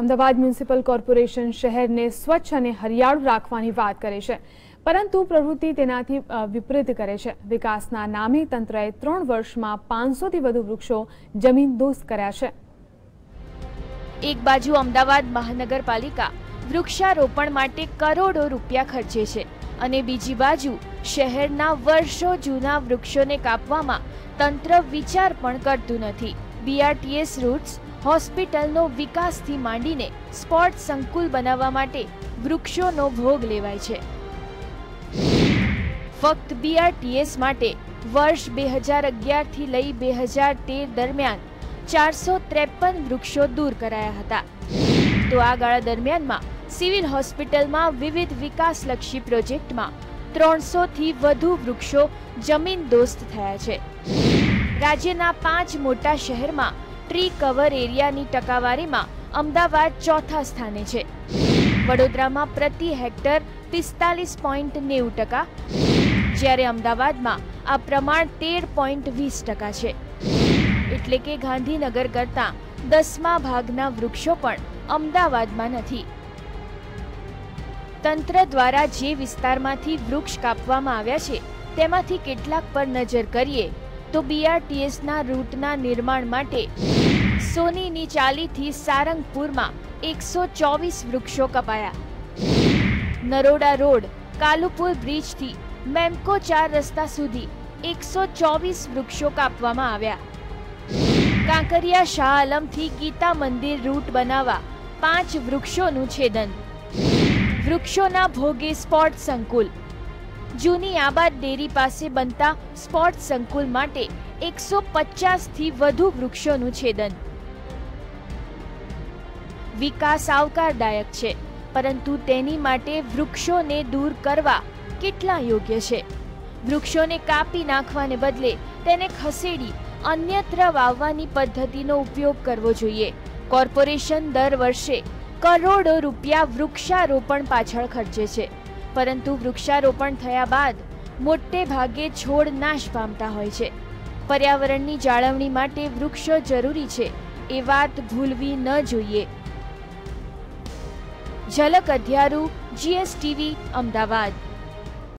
Ahmedabad municipal corporation શહેરને સ્વચ્છ અને હરિયાળું રાખવાની વાત કરે છે. પરંતુ પ્રવૃત્તિ તેનાથી વિપરીત કરે છે. વિકાસના નામે તંત્રએ ત્રણ વર્ષમાં પાંચસોથી વધુ વૃક્ષો જમીનદોસ્ત કર્યા છે. એક બાજુ અમદાવાદ મહાનગરપાલિકા વૃક્ષારોપણ માટે કરોડો રૂપિયા ખર્ચે છે અને બીજી બાજુ શહેરના વર્ષો જૂના વૃક્ષોને કાપવામાં તંત્ર વિચાર પણ કરતું નથી. બીઆરટીએસ રૂટ્સ હોસ્પિટલનો વિકાસથી માંડીને સ્પોર્ટ સંકુલ બનાવવા માટે વૃક્ષોનો ભોગ લેવાય છે. ફક્ત બીઆરટીએસ માટે વર્ષ બે હજાર અગિયારથી લઈ બે હજાર તેર દરમિયાન ચારસો ત્રેપન વૃક્ષો દૂર કરાયા હતા. તો આ ગાળા દરમિયાનમાં સિવિલ હોસ્પિટલમાં વિવિધ વિકાસલક્ષી પ્રોજેક્ટમાં ત્રણસોથી વધુ વૃક્ષો જમીન દોસ્ત થયા છે. રાજ્યના પાંચ મોટા શહેરમાં ટ્રી કવર એરિયાની ટકાવારીમાં અમદાવાદ ચોથા સ્થાને છે. વડોદરામાં પ્રતિ હેક્ટર પિસ્તાલીસ પોઈન્ટ નેવું ટકા, જ્યારે અમદાવાદમાં આ પ્રમાણ તેર પોઈન્ટ વીસ ટકા છે. એટલે કે ગાંધીનગર કરતાં દસમા ભાગના વૃક્ષો પણ અમદાવાદમાં નથી. તંત્ર દ્વારા જે વિસ્તારમાંથી વૃક્ષ કાપવામાં આવ્યા છે, તેમાંથી કેટલાક પર નજર કરીએ તો બીઆરટીએસના રૂટના નિર્માણ માટે સોનીની ચાલીથી સારંગપુરમાં એકસો ચોવીસ વૃક્ષો કપાયા. નરોડા રોડ, કાલુપુર બ્રિજથી મેમકો ચાર રસ્તા સુધી એકસો ચોવીસ વૃક્ષો કાપવામાં આવ્યા. કાંકરિયા શાહ આલમથી ગીતા મંદિર રૂટ બનાવવા પાંચ વૃક્ષોનું છેદન. વૃક્ષોના ભોગે સ્પોર્ટ સંકુલ. જૂની આબાદ ડેરી પાસે બનતા સ્પોર્ટ સંકુલ માટે એકસો પચાસથી વધુ વૃક્ષોનું છેદન. વિકાસ આવકારદાયક છે, પરંતુ તેની માટે વૃક્ષોને દૂર કરવા કેટલા યોગ્ય છે? વૃક્ષોને કાપી નાખવાને બદલે તેને ખસેડી અન્યત્ર વાવવાની પદ્ધતિનો ઉપયોગ કરવો જોઈએ. કોર્પોરેશન દર વર્ષે કરોડો રૂપિયા વૃક્ષારોપણ પાછળ ખર્ચે છે. પરંતુ વૃક્ષારોપણ થયા બાદ મોટે ભાગે છોડ નાશ પામતા હોય છે. પર્યાવરણની જાળવણી માટે વૃક્ષો જરૂરી છે એ વાત ભૂલવી ન જોઈએ. ઝલક અધ્યારુ, જીએસટીવી, અમદાવાદ.